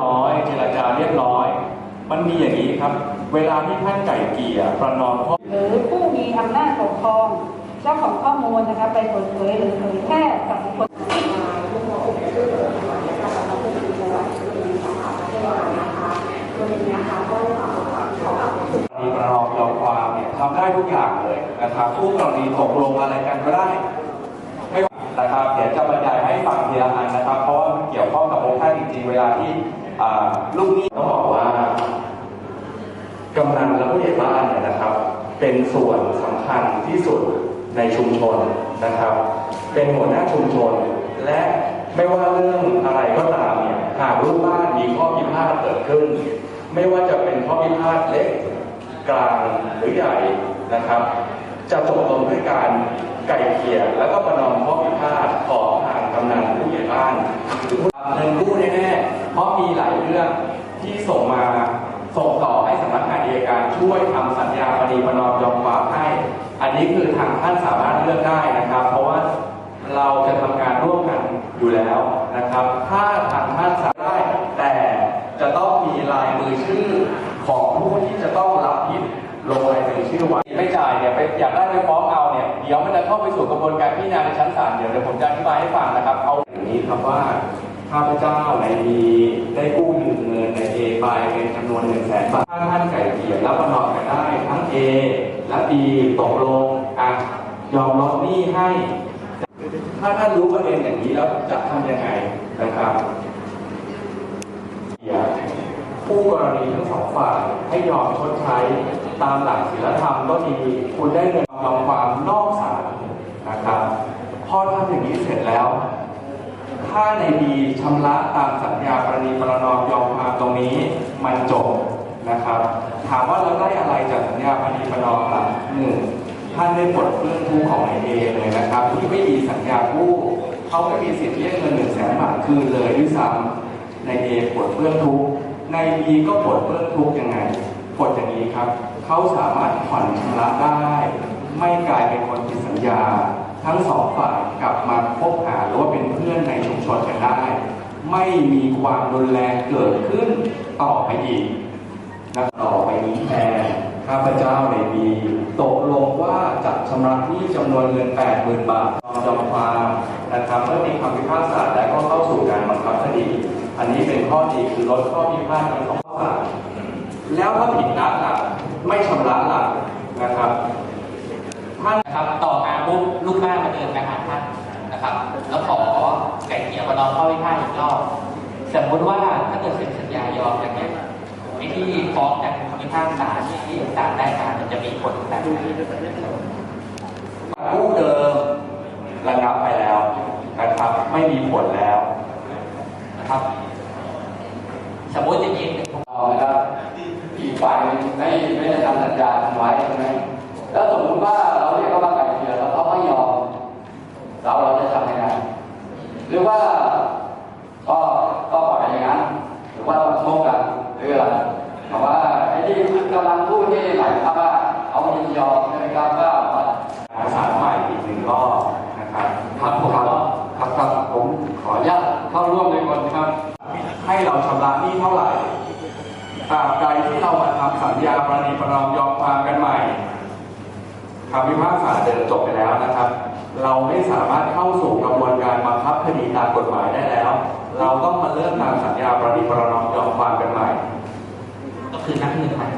ร้อยเจรจาเรียบร้อย มันมีอย่างนี้ครับ เวลาที่ท่านไก่เกลี่ยประนอมข้อหรือผู้มีอำนาจปกครองเจ้าของข้อมูลนะคะไปเปิดเผยหรือเผยแพร่กับบุคคลมีประนอมยอมความเนี่ยทำได้ทุกอย่างเลยนะครับผู้กรณีตกลงอะไรกันก็ได้ไม่ว่านะครับเดี๋ยวจะบรรยายให้ฟังทีละอันนะครับ เพราะว่ามันเกี่ยวข้องกับองค์ท่านจริงๆเวลาที่อ่า ลูกหนี้ต้องบอกว่ากำนันและผู้ใหญ่บ้านเนี่ยนะครับ เป็นส่วนสำคัญที่สุดในชุมชนนะครับ เป็นหัวหน้าชุมชน และไม่ว่าเรื่องอะไรก็ตามเนี่ยหากลูกบ้านมีข้อพิพาทเกิดขึ้น ไม่ว่าจะเป็นข้อพิพาทเล็กกลางหรือใหญ่นะครับ จะจบลงด้วยการไก่เกลี่ยแล้วก็ประนอมข้อพิพาทของทางกำนันผู้ใหญ่บ้านหรือผู้เงินกู้แน่ๆเพราะมีหล เรื่องที่ส่งมาส่งต่อให้สำนักงานอัยการช่วยทำสัญญาปณีประนอมยอมความให้ อันนี้คือทางท่านสามารถเลือกได้นะครับ เพราะว่าเราจะทำงานร่วมกันอยู่แล้วนะครับ ถ้าทางท่านสามารถได้แต่จะต้องมีลายมือชื่อของผู้ที่จะต้องรับผิดลงลายมือชื่อไว้ไม่จ่ายเนี่ยไปอยากได้ไปฟ้องเอาเนี่ยเดี๋ยวมันจะเข้าไปสู่กระบวนการพิจารณาในชั้นศาลเดี๋ยวเดี๋ยวผมจะอธิบายให้ฟังนะครับ เอาอย่างนี้ครับว่า ข้าพเจ้าในมีได้กู้ยืมเงินในเอไปเป็นจำนวนหนึ่งแสนบาทถ้าท่านไก่เกลี่ยแล้วประนอมกันได้ทั้ง A และ B ตกลงอะยอมลดหนี้ให้ ถ้าท่านรู้ประเด็นอย่างนี้แล้วจะทำยังไงนะครับผู้กรณีทั้งสองฝ่ายให้ยอมชดใช้ตามหลักศีลธรรมก็ดีคุณได้เงินยอมความนอกศาลนะครับพอทำอย่างนี้เสร็จแล้ว ถ้าในดีชำระตามสัญญาประนีประนอมยอมความตรงนี้มันจบนะครับ ถามว่าเราได้อะไรจากสัญญาประนีประนอมล่ะหนึ่งท่านได้ปลดเปลื้องทุกของในเอเลยนะครับ ที่ไม่มีสัญญากู้เขาไม่มีสิทธิ์เรียกเงินหนึ่งแสนบาทคืนเลยด้วยซ้ำในเอปลดเปลื้องทุกในบีก็ปลดเปลื้องทุกยังไงปลดอย่างนี้ครับเขาสามารถผ่อนชำระได้ ไม่กลายเป็นคนผิดสัญญา ทั้งสองฝ่ายกับ นในชุมชนกันได้ ไม่มีความรุนแรงเกิดขึ้นต่อไปอีกนะต่อไปนี้แทนข้าพเจ้าในมีตกลงว่าจะชำระหนี้จำนวนเงิน 80,000 บาทยอมความนะครับเมื่อมีคำพิพากษาและก็เข้าสู่การบังคับคดี อันนี้เป็นข้อดีคือลดข้อพิพาททั้งสองฝ่ายแล้วถ้าผิดนัดล่ะไม่ชำระล่ะนะครับท่าน นะครับต่อมาปุ๊บลูกบ้านมาเดินไปหาท่านนะครับ แล้วขอไก่ เระนอมข้อพิพาทอีกรอบสมมติว่าถ้าเกิดเซ็นสัญญายอมกันเนี่ยไอ้ที่ฟ้องกันคำพิพากษาที่ศาลได้มารมันจะมีผลแบบไหนกู้เดิมระงับไปแล้วนะครับไม่มีผลแล้วนะครับ สมมติอย่างนี้เอานะครับอีกฝ่ายไม่ไม่ได้ทำสัญญาไว้ใช่ไหมแล้วสมมติว่าเราเรียกเขามาไกลเกลี่ยแล้วเขาไม่ยอมเราเราจะทำยังไงหรือว่าก็ก็ปล่อยอย่างนั้นหรือว่าต้องชกกันหรืออะไรแต่ว่าไอ้ที่กำลังพูดที่หมายความว่าเขายิน ยอมใช่ไหมครับว่าหาสาใหม่อีกหนึ่งรอบนะครับครับผมครับครับครับผมขออนุญาตเข้าร่วมในคนครับ ให้เราชำระหนี้เท่าไหร่ตราบใดที่เรามาทำสัญญาประนีประนอมยอมความกันใหม่คำพิพากษาเดิมจบไปแล้วนะครับ เราไม่สามารถเข้าสู่กระบวนการบังคับคดีตามกฎหมายได้แล้ว เราต้องมาเริ่มตามสัญญาประนีประนอมยอมความกันใหม่ ก็คือนับหนึ่งใหม่